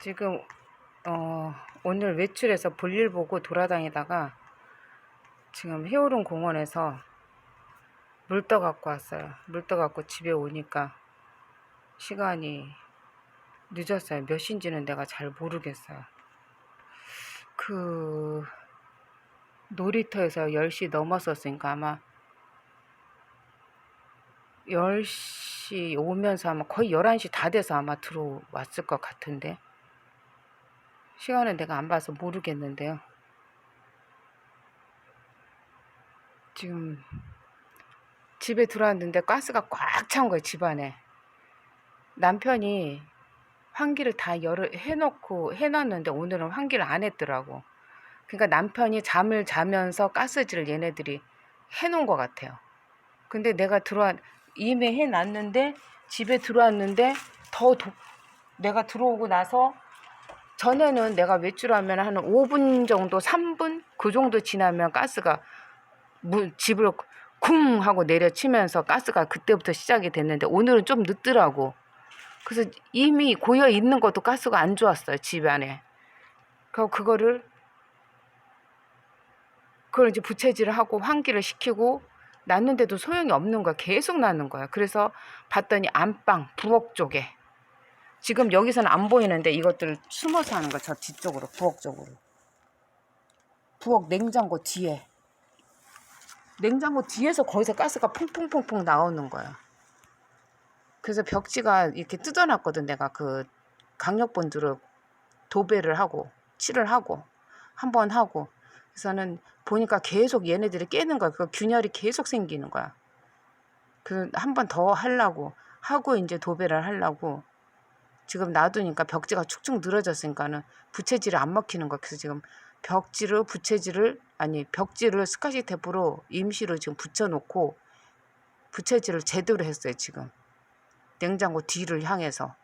지금 어, 오늘 외출해서 볼일 보고 돌아다니다가 지금 해오름 공원에서 물떠 갖고 왔어요. 물떠 갖고 집에 오니까 시간이 늦었어요. 몇 시인지는 내가 잘 모르겠어요. 그 놀이터에서 10시 넘었었으니까 아마 10시 오면서 아마 거의 11시 다 돼서 아마 들어왔을 것 같은데 시간은 내가 안 봐서 모르겠는데요. 지금 집에 들어왔는데 가스가 꽉 찬 거예요, 집안에. 남편이 환기를 다 열어 해놓고 해놨는데 오늘은 환기를 안 했더라고. 그러니까 남편이 잠을 자면서 가스질을 얘네들이 해놓은 것 같아요. 근데 내가 들어와 이미 해놨는데 집에 들어왔는데 더 도, 내가 들어오고 나서 전에는 내가 외출하면 한 5분 정도, 3분 그 정도 지나면 가스가 문, 집을 쿵 하고 내려치면서 가스가 그때부터 시작이 됐는데 오늘은 좀 늦더라고. 그래서 이미 고여 있는 것도 가스가 안 좋았어요 집 안에. 그 그거를 그걸 이제 부채질을 하고 환기를 시키고 났는데도 소용이 없는 거야. 계속 나는 거야. 그래서 봤더니 안방 부엌 쪽에 지금 여기서는 안 보이는데 이것들 숨어서 하는 거저 뒤쪽으로 부엌 쪽으로 부엌 냉장고 뒤에 냉장고 뒤에서 거기서 가스가 퐁퐁퐁퐁 나오는 거야. 그래서 벽지가 이렇게 뜯어놨거든. 내가 그 강력본드로 도배를 하고 칠을 하고 한 번 하고 그래서는 보니까 계속 얘네들이 깨는 거야. 그 균열이 계속 생기는 거야. 그 한 번 더 하려고 하고 이제 도배를 하려고 지금 놔두니까 벽지가 축축 늘어졌으니까는 부채질이 안 먹히는 거야. 그래서 지금 벽지를 부채질을 아니 벽지를 스카시 테이프로 임시로 지금 붙여놓고 부채질을 제대로 했어요 지금. 냉장고 뒤를 향해서.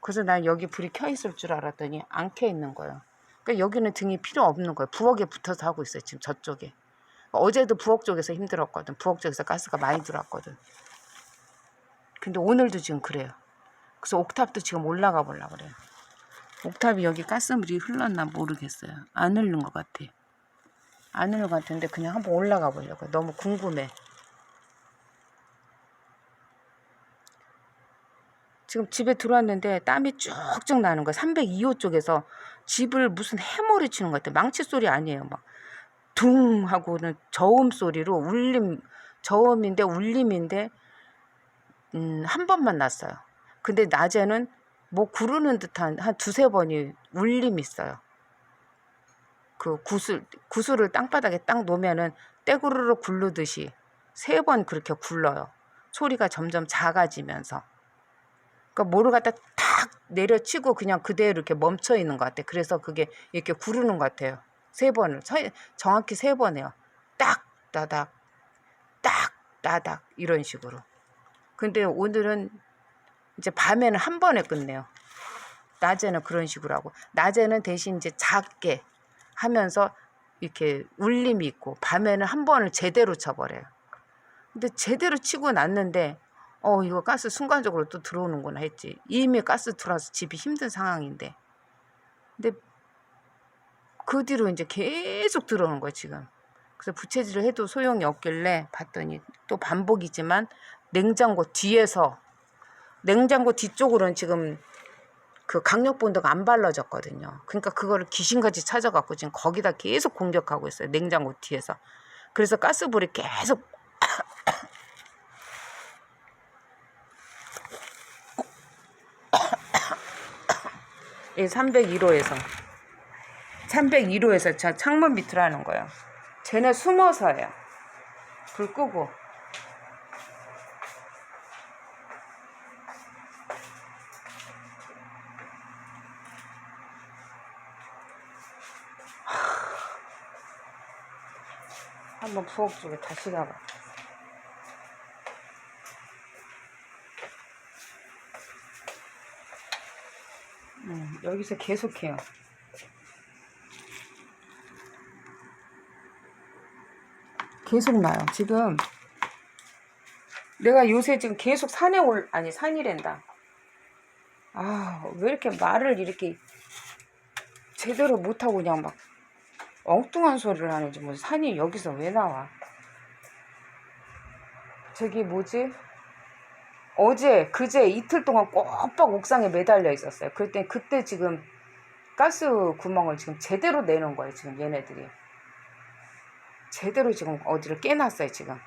그래서 난 여기 불이 켜 있을 줄 알았더니 안 켜 있는 거예요. 그러니까 여기는 등이 필요 없는 거예요. 부엌에 붙어서 하고 있어요 지금 저쪽에. 어제도 부엌 쪽에서 힘들었거든. 부엌 쪽에서 가스가 많이 들어왔거든 근데 오늘도 지금 그래요 그래서 옥탑도 지금 올라가 보려고 그래요 옥탑이 여기 가스물이 흘렀나 모르겠어요. 안 흐른 것 같아. 안 흐른 것 같은데 그냥 한번 올라가 보려고. 너무 궁금해. 지금 집에 들어왔는데 땀이 쭉쭉 나는 거야. 302호 쪽에서 집을 무슨 해머리 치는 것 같아. 망치 소리 아니에요. 막 둥 하고는 저음 소리로 울림 저음인데 울림인데 음, 한 번 만 났어요. 근데 낮에는 뭐 구르는 듯한 한 두세 번이 울림이 있어요. 그 구슬, 구슬을 땅바닥에 딱 놓으면은 떼구르르 굴르듯이 세 번 그렇게 굴러요. 소리가 점점 작아지면서. 그러니까 뭐를 갖다 탁 내려치고 그냥 그대로 이렇게 멈춰 있는 것 같아. 그래서 그게 이렇게 구르는 것 같아요. 세 번을. 정확히 세 번이에요. 딱, 따닥, 딱, 따닥. 이런 식으로. 근데 오늘은 이제 밤에는 한 번에 끝내요. 낮에는 그런 식으로 하고 낮에는 대신 이제 작게 하면서 이렇게 울림이 있고 밤에는 한 번을 제대로 쳐버려요. 근데 제대로 치고 났는데 어 이거 가스 순간적으로 또 들어오는구나 했지. 이미 가스 들어와서 집이 힘든 상황인데 근데 그 뒤로 이제 계속 들어오는 거야 지금. 그래서 부채질을 해도 소용이 없길래 봤더니 또 반복이지만 냉장고 뒤에서 냉장고 뒤쪽으로는 지금 그 강력 본드가 안 발라졌거든요. 그러니까 그거를 귀신같이 찾아갖고 지금 거기다 계속 공격하고 있어요. 냉장고 뒤에서. 그래서 가스불이 계속 이 301호에서 301호에서 저 창문 밑으로 하는 거예요. 쟤네 숨어서요. 불 끄고 한번 부엌 쪽에 다시 가봐. 음, 여기서 계속해요. 계속 나요. 지금 내가 요새 지금 계속 산에 올 아니 산이랜다. 아, 왜 이렇게 말을 이렇게 제대로 못하고 그냥 막 엉뚱한 소리를 하는지 뭐 산이 여기서 왜 나와? 저기 뭐지? 어제 그제 이틀 동안 꼬박 옥상에 매달려 있었어요. 그때 그때 지금 가스 구멍을 지금 제대로 내는 거예요. 지금 얘네들이 제대로 지금 어디를 깨놨어요. 지금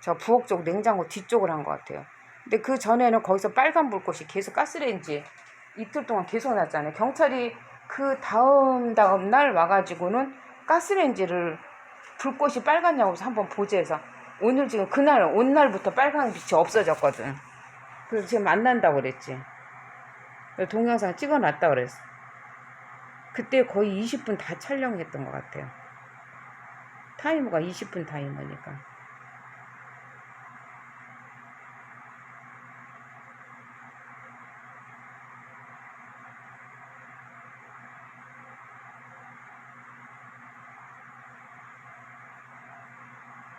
저 부엌 쪽 냉장고 뒤쪽을 한 것 같아요. 근데 그 전에는 거기서 빨간 불꽃이 계속 가스레인지 이틀 동안 계속 났잖아요. 경찰이 그 다음 다음 날 와가지고는 가스레인지를 불꽃이 빨갛냐고 해서 한번 보제해서 오늘 지금 그날 온 날부터 빨간 빛이 없어졌거든. 그래서 지금 만난다고 그랬지. 동영상 찍어놨다 그랬어. 그때 거의 20분 다 촬영했던 것 같아요. 타이머가 20분 타이머니까.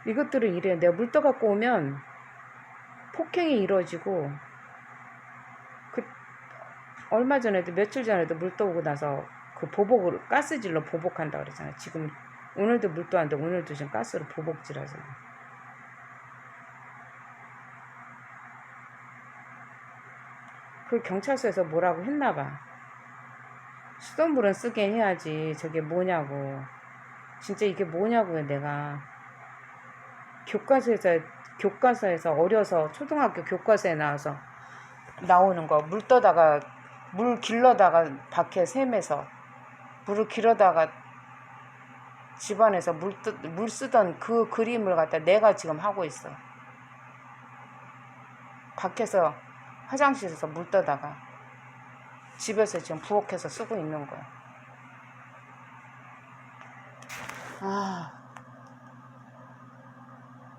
이것들은 이래. 내가 물 떠 갖고 오면 폭행이 이루어지고 그 얼마 전에도 며칠 전에도 물 떠 오고 나서 그 보복을 가스질로 보복한다 그랬잖아. 지금 오늘도 물 떠왔는데 오늘도 지금 가스로 보복질하잖아. 그 경찰서에서 뭐라고 했나 봐. 수돗물은 쓰게 해야지. 저게 뭐냐고. 진짜 이게 뭐냐고요, 내가. 교과서에서 교과서에서 어려서 초등학교 교과서에 나와서 나오는 거 물 떠다가 물 길러다가 밖에 샘에서 물을 길어다가 집안에서 물, 뜨, 물 쓰던 그 그림을 갖다 내가 지금 하고 있어. 밖에서 화장실에서 물 떠다가 집에서 지금 부엌에서 쓰고 있는 거야. 아.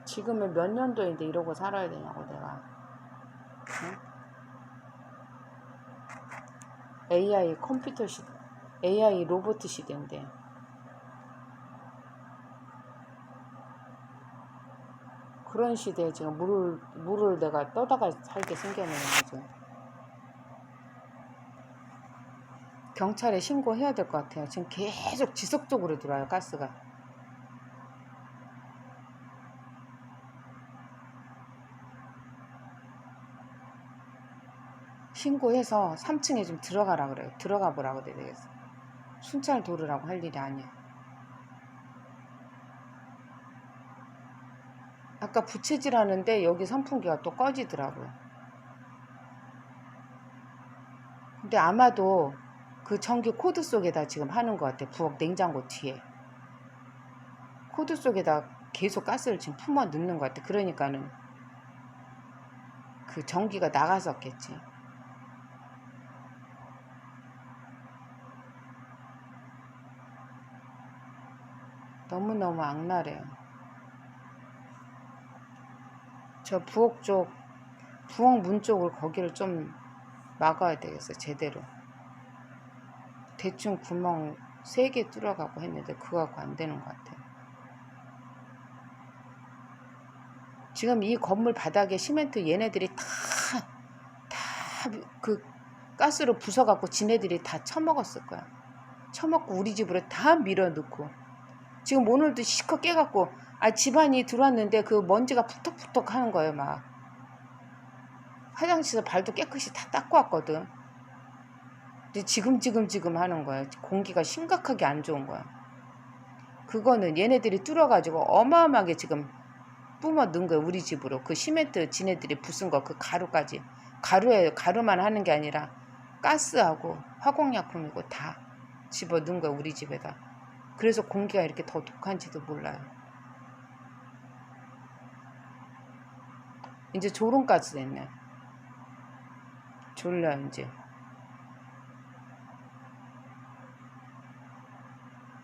지금은 몇 년도인데 이러고 살아야 되냐고 내가 응? AI 컴퓨터 시 AI 로봇 시대인데 그런 시대에 지금 물을 물을 내가 떠다가 살게 생겨내는 거죠. 경찰에 신고해야 될 것 같아요. 지금 계속 지속적으로 들어와요 가스가. 신고해서 3층에 좀 들어가라 그래요. 들어가 보라고 그래야 되겠어. 순찰 도르라고 할 일이 아니야. 아까 부채질 하는데 여기 선풍기가 또 꺼지더라고요. 근데 아마도 그 전기 코드 속에다 지금 하는 것 같아. 부엌 냉장고 뒤에. 코드 속에다 계속 가스를 지금 품어 넣는 것 같아. 그러니까는 그 전기가 나갔었겠지. 너무너무 악랄해요. 저 부엌 쪽, 부엌 문 쪽을 거기를 좀 막아야 되겠어, 제대로. 대충 구멍 세개 뚫어가고 했는데 그거 갖고 안 되는 것 같아요. 지금 이 건물 바닥에 시멘트 얘네들이 다, 다 그 가스로 부숴갖고 지네들이 다 처먹었을 거야. 처먹고 우리 집으로 다 밀어넣고. 지금 오늘도 시커 깨갖고 아 집안이 들어왔는데 그 먼지가 푸덕푸덕 하는 거예요 막. 화장실에서 발도 깨끗이 다 닦고 왔거든. 근데 지금 지금 지금 하는 거야. 공기가 심각하게 안 좋은 거야. 그거는 얘네들이 뚫어가지고 어마어마하게 지금 뿜어 넣은 거야 우리 집으로. 그 시멘트 지네들이 부순 거 그 가루까지. 가루에 가루만 하는 게 아니라 가스하고 화공약품이고 다 집어 넣은 거야 우리 집에다 그래서 공기가 이렇게 더 독한지도 몰라요. 이제 조롱까지 됐네. 졸려 이제.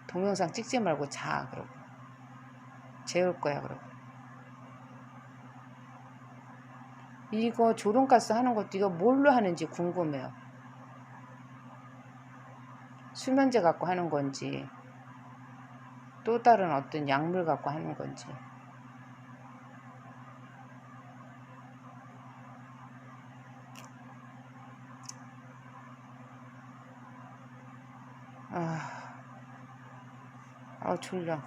동영상 찍지 말고 자 그러고. 재울 거야 그러고. 이거 조롱가스 하는 것도 이거 뭘로 하는지 궁금해요. 수면제 갖고 하는 건지 또 다른 어떤 약물 갖고 하는 건지. 아, 아 졸려.